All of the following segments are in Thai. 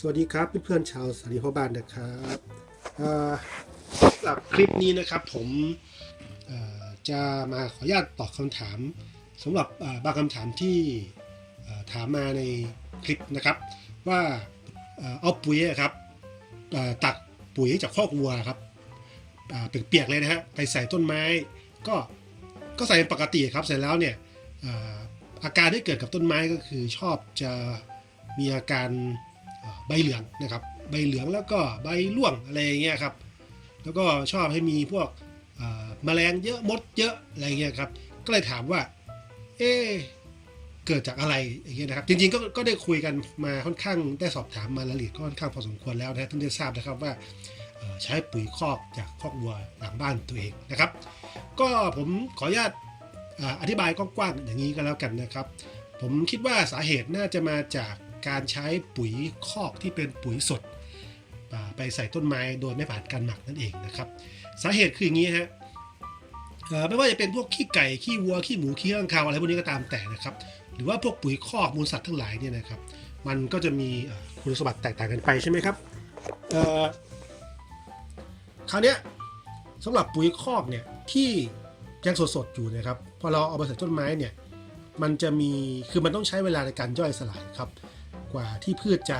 สวัสดีครับเพื่อนๆชาวสารีพ่อบ้านนะครับสำหรับคลิปนี้นะครับผมจะมาขออนุญาตตอบคำถามสำหรับบางคำถามที่ถามมาในคลิปนะครับ ว่าเอาปุ๋ยอะครับตักปุ๋ยจากคอกวัวครับเปียกๆเลยนะฮะไปใส่ต้นไม้ก็ก็ใส่เป็นปกติครับเสร็จแล้วเนี่ยอาการที่เกิดกับต้นไม้ก็คือชอบจะมีอาการ ใบเหลืองนะครับ ใบเหลืองแล้วก็ใบร่วงอะไรอย่างเงี้ยครับ แล้วก็ชอบให้มีพวกแมลงเยอะมดเยอะอะไรเงี้ยครับ ก็เลยถามว่า เอ๊เกิดจากอะไรอย่างเงี้ยนะครับ จริงๆก็ก็ได้คุยกันมาค่อนข้างได้สอบถามมาละเอียดก็ค่อนข้างพอสมควรแล้วนะท่านได้ทราบนะครับว่าใช้ปุ๋ยคอกจากคอกวัวหลังบ้านตัวเองนะครับ ก็ผมขออนุญาตอ่าอธิบายกว้างๆอย่างนี้ก็แล้วกันนะครับ ผมคิดว่าสาเหตุน่าจะมาจาก การใช้ปุ๋ยคอกที่เป็นปุ๋ยสด ไปใส่ต้นไม้โดยไม่ผ่านการหมักนั่นเองนะครับสาเหตุคืออย่างนี้ฮะไม่ว่าจะเป็นพวกขี้ไก่ขี้วัวขี้หมูขี้ข้างคาวอะไรพวกนี้ก็ตามแต่นะครับ หรือว่าพวกปุ๋ยคอกมูลสัตว์ทั้งหลายเนี่ยนะครับ มันก็จะมีคุณสมบัติแตกต่างกันไปใช่ไหมครับคราวนี้สำหรับปุ๋ยคอกเนี่ยที่ยังสดๆอยู่นะครับพอเราเอาไปใส่ต้นไม้เนี่ยมันจะมีคือมันต้องใช้เวลาในการย่อยสลายครับ กว่าที่พืชจะ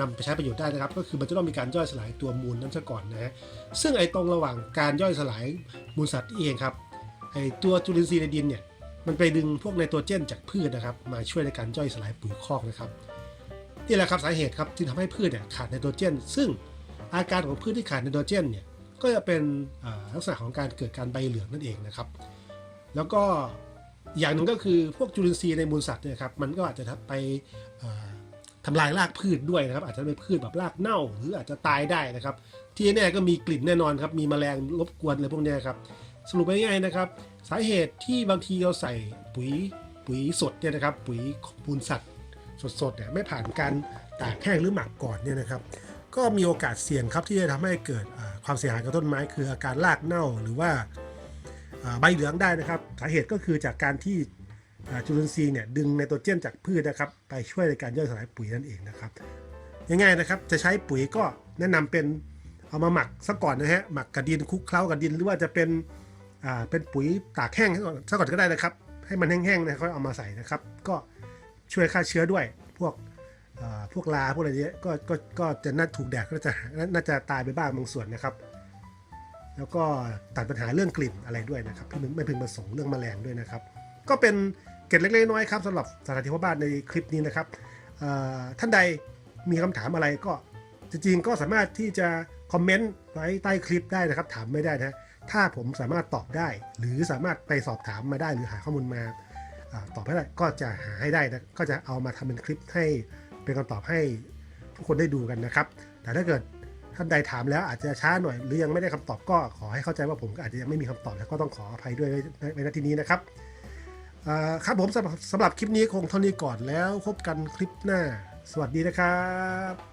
นำไปใช้ประโยชน์ได้นะครับ ก็คือมันจะต้องมีการย่อยสลายตัวมูลนั้นซะก่อนนะฮะซึ่งไอ้ตรงระหว่างการย่อยสลายมูลสัตว์เองครับไอ้ตัวจุลินทรีย์ในดินเนี่ยมันไปดึงพวกไนโตรเจนจากพืชนะครับ มาช่วยในการย่อยสลายปุ๋ยคอกนะครับนี่แหละครับสาเหตุครับที่ทำให้พืชเนี่ยขาดไนโตรเจน ซึ่งอาการของพืชที่ขาดไนโตรเจนเนี่ยก็จะเป็นลักษณะของการเกิดการใบเหลืองนั่นเองนะครับ แล้วก็อย่างหนึ่งก็คือพวกจุลินทรีย์ในมูลสัตว์เนี่ยครับมันก็อาจจะไป ทำลายรากพืชด้วยนะครับ อาจจะเป็นพืชแบบรากเน่า หรืออาจจะตายได้นะครับ ที่แน่ก็มีกลิ่นแน่นอนครับมีแมลงรบกวนอะไรพวกนี้ครับสรุปง่ายๆนะครับ สาเหตุที่บางทีเราใส่ปุ๋ยปุ๋ยสดเนี่ยนะครับ ปุ๋ยมูลสัตว์สดๆเนี่ยไม่ผ่านการตากแห้งหรือหมักก่อนเนี่ยนะครับ ก็มีโอกาสเสี่ยงครับที่จะทำให้เกิดความเสียหายกับต้นไม้ คืออาการรากเน่าหรือว่าใบเหลืองได้นะครับ สาเหตุก็คือจากการที่ จุลินทรีย์เนี่ยดึงไนโตรเจนจากพืชนะครับ ไปช่วยในการย่อยสลายปุ๋ยนั่นเองนะครับง่ายๆนะครับจะใช้ปุ๋ยก็แนะนำเป็นเอามาหมักซะก่อนนะฮะหมักกับดินคลุกเคล้ากับดิน หรือว่าจะเป็นอ่าเป็นปุ๋ยตากแห้งซะก่อนก็ได้นะครับ ให้มันแห้งๆนะค่อยเอามาใส่นะครับ ก็ช่วยฆ่าเชื้อด้วยพวกพวกลาพวกอะไรเนี้ยก็ก็ก็จะน่าถูกแดดก็จะน่าจะตายไปบ้างบางส่วนนะครับ แล้วก็ตัดปัญหาเรื่องกลิ่นอะไรด้วยนะครับที่ไม่พึงประสงค์เรื่องแมลงด้วยนะครับ ก็เป็น เกร็ดเล็กๆน้อยครับสำหรับสถานที่พ่อบ้านในคลิปนี้นะครับท่านใดมีคำถามอะไรก็จริงๆก็สามารถที่จะคอมเมนต์ไว้ใต้คลิปได้นะครับ ถามไม่ได้นะถ้าผมสามารถตอบได้ หรือสามารถไปสอบถามมาได้หรือหาข้อมูลมาอตอบให้ได้ก็จะหาให้ได้นะก็จะเอามาทำเป็นคลิปให้เป็นคำตอบให้ทุกคนได้ดูกันนะครับ แต่ถ้าเกิดท่านใดถามแล้วอาจจะช้าหน่อย หรือยังไม่ได้คำตอบก็ขอให้เข้าใจว่าผมก็อาจจะยังไม่มีคำตอบแล้วก็ต้องขออภัยด้วยในนาทีนี้นะครับ ครับผมสำหรับสำหรับคลิปนี้คงเท่านี้ก่อนแล้วพบกันคลิปหน้า สวัสดีนะครับ